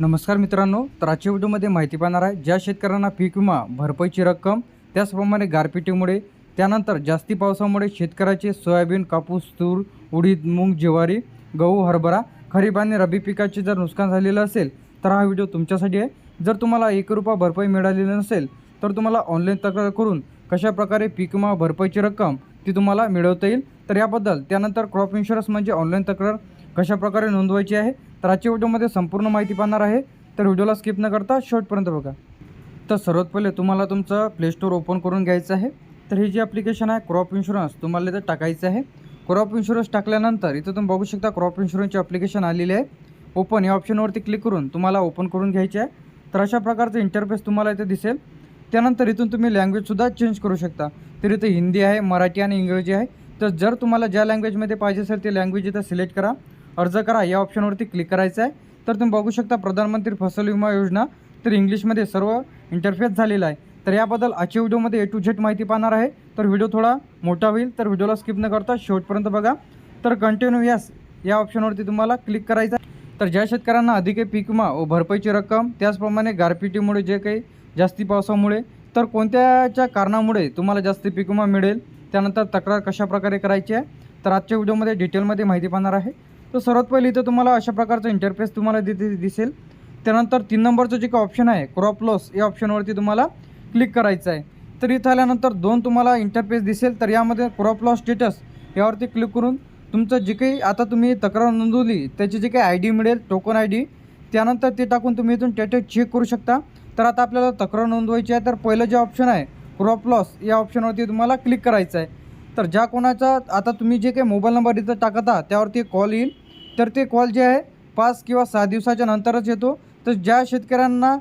नमस्कार मित्रांनो तर आजच्या व्हिडिओमध्ये माहिती पाहणार आहे ज्या शेतकऱ्यांना पीक विमा भरपाईची रक्कम त्याचप्रमाणे गारपिटीमुळे त्यानंतर जास्ती पावसामुळे शेतकऱ्याचे सोयाबीन कापूस तूर उडीद मूग ज्वारी गहू हरभरा खरीप आणि रब्बी पिकाचे जर नुकसान झालेलं असेल तर हा व्हिडिओ तुमच्यासाठी आहे. जर तुम्हाला एक रुपया भरपाई मिळालेली नसेल तर तुम्हाला ऑनलाईन तक्रार करून कशाप्रकारे पीक विमा भरपाईची रक्कम ती तुम्हाला मिळवता येईल. तर याबद्दल त्यानंतर क्रॉप इन्शुरन्स म्हणजे ऑनलाईन तक्रार कशाप्रकारे नोंदवायची आहे तर आजच्या व्हिडिओमध्ये संपूर्ण माहिती पाहणार आहे. तर व्हिडिओला स्किप न करता शेवटपर्यंत बघा. तर सर्वात पहिले तुम्हाला तुमचं प्लेश्टोअर ओपन करून घ्यायचं आहे. तर ही जी ॲप्लिकेशन आहे क्रॉप इन्शुरन्स तुम्हाला इथं टाकायचं आहे. क्रॉप इन्शुरन्स टाकल्यानंतर इथं तुम्ही बघू शकता क्रॉप इन्शुरन्सची ॲप्लिकेशन आलेली आहे. ओपन या ऑप्शनवरती क्लिक करून तुम्हाला ओपन करून घ्यायचे आहे. तर अशा प्रकारचं इंटरफेस तुम्हाला इथे दिसेल. त्यानंतर इथून तुम्ही लँग्वेजसुद्धा चेंज करू शकता. तर इथं हिंदी आहे मराठी आणि इंग्रजी आहे. तर जर तुम्हाला ज्या लँग्वेजमध्ये पाहिजे असेल ते लँग्वेज इथं सिलेक्ट करा. अर्ज करा या ऑप्शनवरती क्लिक करायचं आहे. तर तुम्ही बघू शकता प्रधानमंत्री फसल विमा योजना तर इंग्लिशमध्ये सर्व इंटरफेस झालेला आहे. तर याबद्दल आजच्या व्हिडिओमध्ये ए टू झेड माहिती पाहणार आहे. तर व्हिडिओ थोडा मोठा होईल तर व्हिडिओला स्किप न करता शेवटपर्यंत बघा. तर कंटिन्यू यस या ऑप्शनवरती तुम्हाला क्लिक करायचं आहे. तर ज्या शेतकऱ्यांना अधिक पीक विमा व भरपाईची रक्कम त्याचप्रमाणे गारपिटीमुळे जे काही जास्ती पावसामुळे तर कोणत्याच्या कारणामुळे तुम्हाला जास्ती पीक विमा मिळेल? त्यानंतर तक्रार कशाप्रकारे करायची आहे? तर आजच्या व्हिडिओमध्ये डिटेलमध्ये माहिती पाहणार आहे. तर सर्वात पहिले इथं तुम्हाला अशा प्रकारचं इंटरफेस तुम्हाला तिथे दिसेल. त्यानंतर तीन नंबरचं जे काही ऑप्शन आहे क्रॉप लॉस या ऑप्शनवरती तुम्हाला क्लिक करायचं आहे. तर इथं आल्यानंतर दोन तुम्हाला इंटरफेस दिसेल तर यामध्ये क्रॉप लॉस स्टेटस यावरती क्लिक करून तुमचं जे काही आता तुम्ही तक्रार नोंदवली त्याची जे काही आय डी मिळेल टोकन आय डी त्यानंतर ते टाकून तुम्ही इथून स्टेटस चेक करू शकता. तर आता आपल्याला तक्रार नोंदवायची आहे तर पहिलं जे ऑप्शन आहे क्रॉप लॉस या ऑप्शनवरती तुम्हाला क्लिक करायचं आहे. तर ज्या कोणाचा आता तुम्ही जे काही मोबाईल नंबर इथं टाकत आहात त्यावरती कॉल येईल. तर ते कॉल जे आहे पाच किंवा सहा दिवसाच्या नंतरच येतो. तर ज्या शेतकऱ्यांना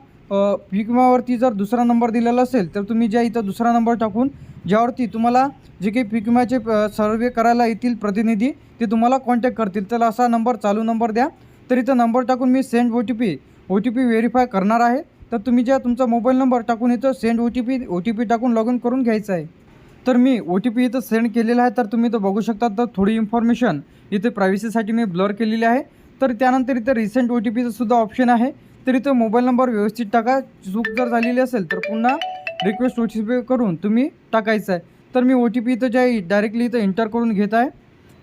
पीक विम्यावरती जर दुसरा नंबर दिलेला असेल तर तुम्ही ज्या इथं दुसरा नंबर टाकून ज्यावरती तुम्हाला जे काही पीक विम्याचे सर्वे करायला येतील प्रतिनिधी ते तुम्हाला कॉन्टॅक्ट करतील. तर असा नंबर चालू नंबर द्या. तर इथं नंबर टाकून मी send O T P O T P verify करणार आहे. तर तुम्ही ज्या तुमचा मोबाईल नंबर टाकून इथं send O T P O T P टाकून लॉग इन करून घ्यायचं आहे. तर मी ओ टी पी इथं सेंड केलेला आहे तर तुम्ही इथं बघू शकता. तर थोडी इन्फॉर्मेशन इथे प्रायव्हसीसाठी मी ब्लर केलेली आहे. तर त्यानंतर इथं रिसेंट ओ टी पीचं सुद्धा ऑप्शन आहे. तर इथं मोबाईल नंबर व्यवस्थित टाका. चूक जर झालेली असेल तर पुन्हा रिक्वेस्ट ओ टी पी करून तुम्ही टाकायचं आहे. तर मी ओ टी पी इथं जे डायरेक्टली इथं एंटर करून घेत आहे.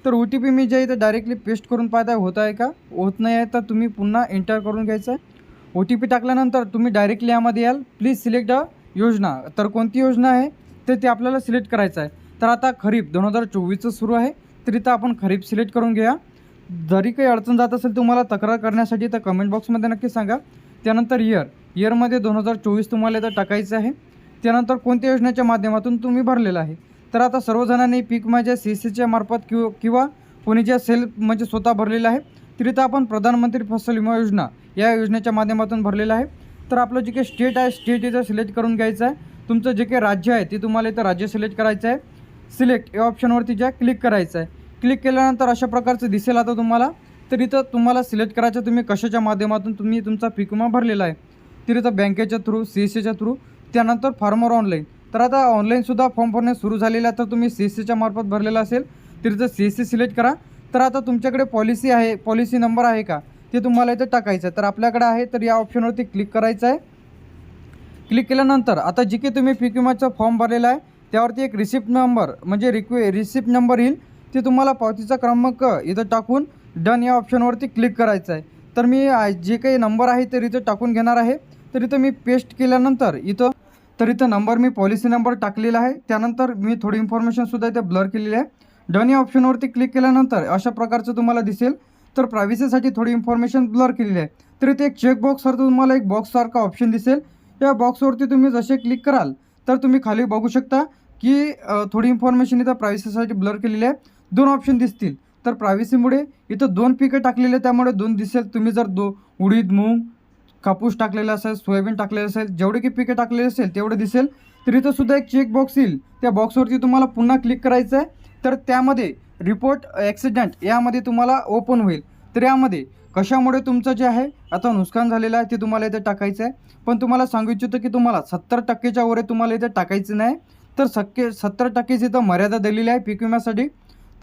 तर ओ टी पी मी जे इथं डायरेक्टली पेस्ट करून पाहत आहे. होत आहे का? होत नाही आहे तर तुम्ही पुन्हा एंटर करून घ्यायचं आहे. ओ टी पी टाकल्यानंतर तुम्ही डायरेक्टली यामध्ये याल. प्लीज सिलेक्ट अ योजना. तर कोणती योजना आहे? तर ते आपल्याला सिलेक्ट करायचं आहे. तर आता खरीप दोन हजार चोवीसचं सुरू आहे. तर इथं आपण खरीप सिलेक्ट करून घ्या जरी काही अडचण जात असेल तुम्हाला तक्रार करण्यासाठी तर कमेंट बॉक्समध्ये नक्की सांगा. त्यानंतर इयर इयरमध्ये दोन हजार चोवीस तुम्हाला इथं टाकायचं आहे. त्यानंतर कोणत्या योजनेच्या माध्यमातून तुम्ही भरलेलं आहे? तर आता सर्वजणांनी पीक माझ्या सी सीच्या मार्फत किंवा किंवा कोणी ज्या सेल्फ म्हणजे स्वतः भरलेलं आहे तर इथं आपण प्रधानमंत्री फसल विमा योजना या योजनेच्या माध्यमातून भरलेलं आहे. तर आपलं जे काही स्टेट आहे स्टेट इथं सिलेक्ट करून घ्यायचं आहे. तुमचं जे काही राज्य आहे ते तुम्हाला इथं राज्य सिलेक्ट करायचं आहे. सिलेक्ट या ऑप्शनवरती ज्या क्लिक करायचं आहे. क्लिक केल्यानंतर अशा प्रकारचं दिसेल आता तुम्हाला. तर इथं तुम्हाला सिलेक्ट करायचं तुम्ही कशाच्या माध्यमातून तुम्ही तुमचा पीक विमा भरलेला आहे. तर इथं बँकेच्या थ्रू सी एस सीच्या थ्रू त्यानंतर फॉर्मवर ऑनलाईन तर आता ऑनलाईनसुद्धा फॉर्म भरणे सुरू झालेलं आहे. तर तुम्ही सी एस सीच्या मार्फत भरलेला असेल तर इथं सी एस सी सिलेक्ट करा. तर आता तुमच्याकडे पॉलिसी आहे पॉलिसी नंबर आहे का? ते तुम्हाला इथं टाकायचं आहे. तर आपल्याकडे आहे तर या ऑप्शनवरती क्लिक करायचं आहे. क्लिक केल्यानंतर आता जी काही तुम्ही पीक विमाचा फॉर्म भरलेला आहे त्यावरती एक रिसिप्ट नंबर म्हणजे रिक्वे रिसिप्ट नंबर येईल. ते तुम्हाला पावतीचा क्रमांक इथं टाकून डन या ऑप्शनवरती क्लिक करायचं आहे. तर मी जे काही नंबर आहे तर इथं टाकून घेणार आहे. तर इथं मी पेस्ट केल्यानंतर इथं तर इथं नंबर मी पॉलिसी नंबर टाकलेला आहे. त्यानंतर मी थोडी इन्फॉर्मेशनसुद्धा इथे ब्लर केलेली आहे. डन या ऑप्शनवरती क्लिक केल्यानंतर अशा प्रकारचं तुम्हाला दिसेल. तर प्रायव्हसीसाठी थोडी इन्फॉर्मेशन ब्लर केलेली आहे. तर इथे एक चेक बॉक्ससारखं तुम्हाला एक बॉक्ससारखा ऑप्शन दिसेल. या बॉक्सवरती तुम्ही जसे क्लिक कराल तर तुम्ही खाली बघू शकता की थोडी इन्फॉर्मेशन इथं प्रायव्हसीसाठी ब्लर केलेली आहे. दोन ऑप्शन दिसतील. तर प्रायव्हसीमुळे इथं दोन पिकं टाकलेले त्यामुळे दोन दिसेल. तुम्ही जर दो उडीद मूग कापूस टाकलेला असेल सोयाबीन टाकलेलं असेल जेवढे की पिकं टाकलेले असेल तेवढं दिसेल. तर इथं सुद्धा एक चेक बॉक्स येईल. त्या बॉक्सवरती तुम्हाला पुन्हा क्लिक करायचं आहे तर त्यामध्ये रिपोर्ट ॲक्सिडेंट यामध्ये तुम्हाला ओपन होईल. तर यामध्ये कशामुळे तुमचं जे आहे आता नुकसान झालेलं आहे ते तुम्हाला इथे टाकायचं आहे. पण तुम्हाला सांगू इच्छितो की तुम्हाला सत्तर टक्केच्या वर तुम्हाला इथे टाकायचं नाही. तर सक्के सत्तर टक्केची इथं मर्यादा दिलेली आहे पीक विम्यासाठी.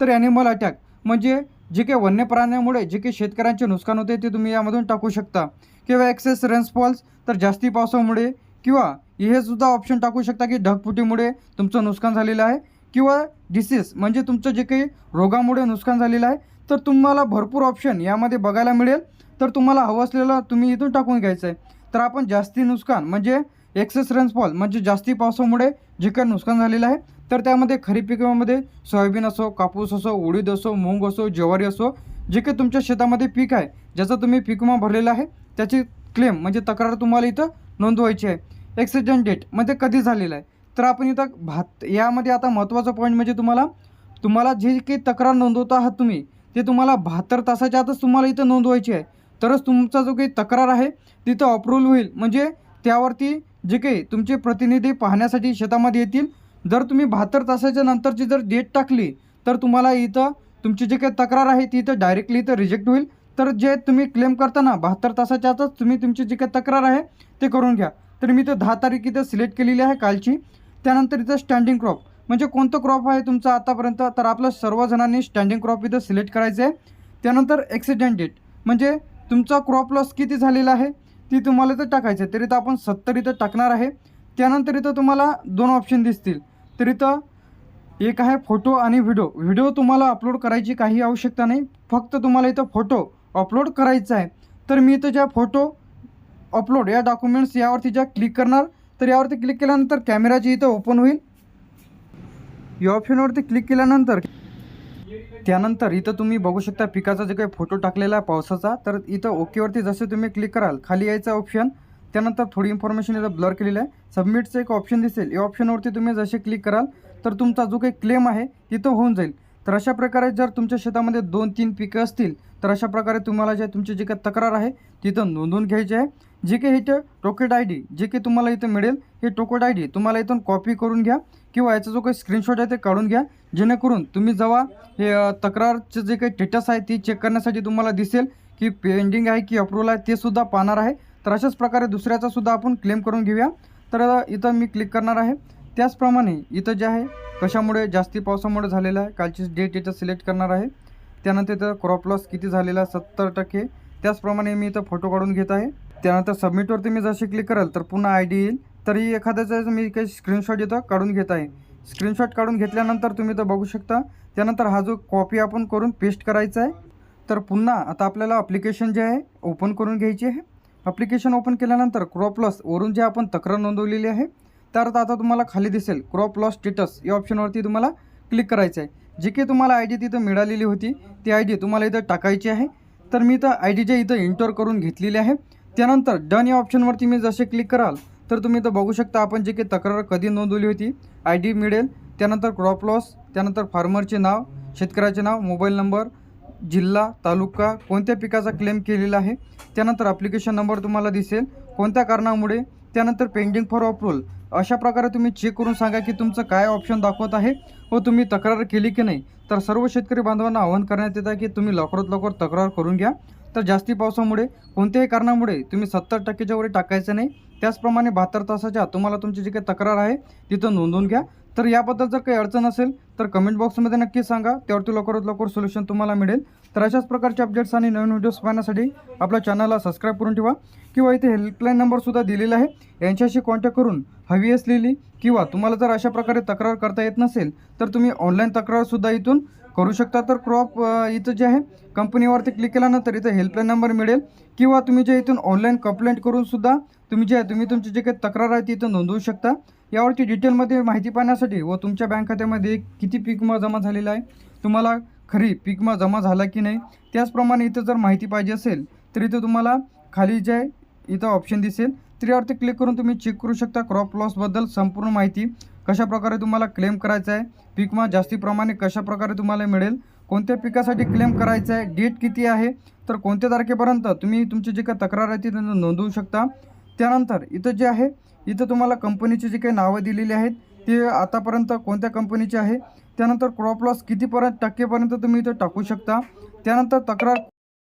तर ॲनिमल अटॅक म्हणजे जे काही वन्य प्राण्यामुळे जे काही शेतकऱ्यांचे नुकसान होते ते तुम्ही यामधून टाकू शकता. किंवा एक्सेस रेन्सफॉल्स तर जास्ती पावसामुळे किंवा हे सुद्धा ऑप्शन टाकू शकता की ढगफुटीमुळे तुमचं नुकसान झालेलं आहे. किंवा डिसीज म्हणजे तुमचं जे काही रोगामुळे नुकसान झालेलं आहे तर तुम्हाला भरपूर ऑप्शन यामध्ये बघायला मिळेल. तर तुम्हाला हवं असलेलं तुम्ही इथून टाकून घ्यायचं आहे तर आपण जास्ती नुकसान म्हणजे एक्सेस रेन्सफॉल म्हणजे जास्ती पावसामुळे जे काही नुकसान झालेलं आहे तर त्यामध्ये खरीप पिकामध्ये सोयाबीन असो कापूस असो उडीद असो मूग असो ज्वारी असो जे काही तुमच्या शेतामध्ये पीक आहे ज्याचा तुम्ही पीक विमा भरलेला आहे त्याची क्लेम म्हणजे तक्रार तुम्हाला इथं नोंदवायची आहे. एक्सिजन डेट म्हणजे कधी झालेलं आहे? तर आपण इथं भात यामध्ये आता महत्त्वाचा पॉईंट म्हणजे तुम्हाला तुम्हाला जे काही तक्रार नोंदवत आहात तुम्ही ते तुम्हाला बहात्तर तासाच्या आतच तुम्हाला इथं नोंदवायची आहे. तरच तुमचा जो काही तक्रार आहे तिथं अप्रूव्हल होईल. म्हणजे त्यावरती जे काही तुमचे प्रतिनिधी पाहण्यासाठी शेतामध्ये येतील. जर तुम्ही बहात्तर तासाच्या नंतरची जर डेट टाकली तर तुम्हाला इथं तुमची जी काही तक्रार आहे ती इथं डायरेक्टली इथं रिजेक्ट होईल. तर जे तुम्ही क्लेम करताना बहात्तर तासाच्या आतच तुम्ही तुमची जी काही तक्रार आहे ते करून घ्या. तर मी इथं दहा तारीख इथं सिलेक्ट केलेली आहे कालची. त्यानंतर इथं स्टँडिंग क्रॉप म्हणजे कोणतं क्रॉप आहे तुमचं आतापर्यंत? तर आपलं सर्वजणांनी स्टँडिंग क्रॉप इथं सिलेक्ट करायचं आहे त्यानंतर ॲक्सिडेंट डेट म्हणजे तुमचा क्रॉप लॉस किती झालेला आहे? ती तुम्हाला इथं टाकायचं आहे तर इथं आपण सत्तर इथं टाकणार आहे. त्यानंतर इथं तुम्हाला दोन ऑप्शन दिसतील. तर इथं एक आहे फोटो आणि व्हिडिओ व्हिडिओ तुम्हाला अपलोड करायची काही आवश्यकता नाही. फक्त तुम्हाला इथं फोटो अपलोड करायचा आहे. तर मी इथं ज्या फोटो अपलोड या डॉक्युमेंट्स यावरती ज्या क्लिक करणार तर यावरती क्लिक केल्यानंतर कॅमेराची इथं ओपन होईल. या ऑप्शनवरती क्लिक केल्यानंतर त्यानंतर इथं तुम्ही बघू शकता पिकाचा जे काही फोटो टाकलेला आहे पावसाचा तर इथं ओकेवरती जसे तुम्ही क्लिक कराल खाली यायचं ऑप्शन त्यानंतर थोडी इन्फॉर्मेशन इथं ब्लर केलेलं आहे. सबमिटचं एक ऑप्शन दिसेल. या ऑप्शनवरती तुम्ही जसे क्लिक कराल तर तुमचा जो काही क्लेम आहे तिथं होऊन जाईल. तर अशा प्रकारे जर तुमच्या शेतामध्ये दोन तीन पिकं असतील तर अशा प्रकारे तुम्हाला जे तुमची जी काही तक्रार आहे तिथं नोंदवून घ्यायची आहे. जे काही इथं टोकेट आय डी जे काही तुम्हाला इथं मिळेल हे टोकेट आय डी तुम्हाला इथून कॉपी करून घ्या किंवा याचा जो काही स्क्रीनशॉट आहे ते काढून घ्या. जेणेकरून तुम्ही जेव्हा हे तक्रारचं जे काही स्टेटस आहे ती चेक करण्यासाठी तुम्हाला दिसेल की पेंडिंग आहे की अप्रूव्हल आहे ते सुद्धा पाहणार आहे. तर अशाच प्रकारे दुसऱ्याचा सुद्धा आपण क्लेम करून घेऊया. तर इथं मी क्लिक करणार आहे. त्याचप्रमाणे इथं जे आहे कशामुळे जास्ती पावसामुळे झालेलं आहे कालची डेट इथं सिलेक्ट करणार आहे. त्यानंतर इथं क्रॉप लॉस किती झालेला आहे सत्तर टक्के. त्याचप्रमाणे मी इथं फोटो काढून घेत आहे. त्यानंतर सबमिटवरती मी जसे क्लिक कराल तर पुन्हा आय डी येईल. तरी एखाद्याचं मी काही स्क्रीनशॉट इथं काढून घेत आहे. स्क्रीनशॉट काढून घेतल्यानंतर तुम्ही इथं बघू शकता. त्यानंतर हा जो कॉपी आपण करून पेस्ट करायचा आहे तर पुन्हा आता आपल्याला अप्लिकेशन जे आहे ओपन करून घ्यायची आहे. अप्लिकेशन ओपन केल्यानंतर क्रॉप लॉस वरून जे आपण तक्रार नोंदवलेली आहे तर आता तुम्हाला खाली दिसेल. क्रॉप लॉस स्टेटस या ऑप्शनवरती तुम्हाला क्लिक करायचं आहे. जी काही तुम्हाला आय डी तिथं मिळालेली होती ती आय डी तुम्हाला इथं टाकायची आहे. तर मी इथं आय डी जे इथं इंटर करून घेतलेली आहे. त्यानंतर डन या ऑप्शनवरती मी जसे क्लिक कराल तर तुम्ही इथं बघू शकता आपण जे काही तक्रार कधी नोंदवली होती आय डी मिळेल. त्यानंतर क्रॉप लॉस त्यानंतर फार्मरचे नाव शेतकऱ्याचे नाव मोबाईल नंबर जिल्हा तालुका कोणत्या पिकाचा क्लेम केलेला आहे. त्यानंतर ॲप्लिकेशन नंबर तुम्हाला दिसेल. कोणत्या कारणामुळे? त्यानंतर पेंडिंग फॉर अप्रूव्हल अशा प्रकारे तुम्ही चेक करून सांगा की तुमचं काय ऑप्शन दाखवत आहे व तुम्ही तक्रार केली की नाही. तर सर्व शेतकरी बांधवांना आवाहन करण्यात येतं की तुम्ही लवकरात लवकर तक्रार करून घ्या. तर जास्ती पावसामुळे कोणत्याही कारणामुळे तुम्ही सत्तर टक्केच्या वरी टाकायचं नाही त्याचप्रमाणे बहात्तर तासाच्या तुम्हाला तुमची जी काही तक्रार आहे तिथं नोंदवून घ्या. तर याबद्दल जर काही अडचण असेल तर कमेंट बॉक्समध्ये नक्की सांगा. त्यावरती लवकरात लवकर सोल्युशन तुम्हाला मिळेल. तर अशाच प्रकारचे अपडेट्स आणि नवीन व्हिडिओज पाहण्यासाठी आपल्या चॅनलला सबस्क्राईब करून ठेवा. किंवा इथे हेल्पलाईन नंबरसुद्धा दिलेला आहे. यांच्याशी कॉन्टॅक्ट करून हवी असलेली किंवा तुम्हाला जर अशा प्रकारे तक्रार करता येत नसेल तर तुम्ही ऑनलाईन तक्रारसुद्धा इथून करू शकता. तर क्रॉप इथं जे आहे कंपनीवरती क्लिक केल्यानंतर इथं हेल्पलाईन नंबर मिळेल. किंवा तुम्ही जे इथून ऑनलाईन कंप्लेंट करूनसुद्धा तुम्ही जे तुम्ही तुमची जे काही तक्रार आहे ती इथं नोंदवू शकता. यावरती डिटेलमध्ये माहिती पाहण्यासाठी व तुमच्या बँक खात्यामध्ये किती पीक विमा जमा झालेला आहे तुम्हाला खरी पीक विमा जमा झाला की नाही त्याचप्रमाणे इथं जर माहिती पाहिजे असेल तर इथं तुम्हाला खाली जे आहे इथं ऑप्शन दिसेल. तर यावरती क्लिक करून तुम्ही चेक करू शकता. क्रॉप लॉसबद्दल संपूर्ण माहिती कशाप्रकारे तुम्हाला क्लेम करायचा आहे पीक विमा जास्ती प्रमाणे कशाप्रकारे तुम्हाला मिळेल कोणत्या पिकासाठी क्लेम करायचं आहे डेट किती आहे तर कोणत्या तारखेपर्यंत तुम्ही तुमची जी काही तक्रार आहे ती नोंदवू शकता. त्यानंतर इथं जे आहे इथं तुम्हाला कंपनीची जी काही नावं दिलेली आहेत ते आतापर्यंत कोणत्या कंपनीचे आहे त्यानंतर क्रॉप लॉस कितीपर्यंत टक्केपर्यंत तुम्ही इथं टाकू शकता. त्यानंतर तक्रार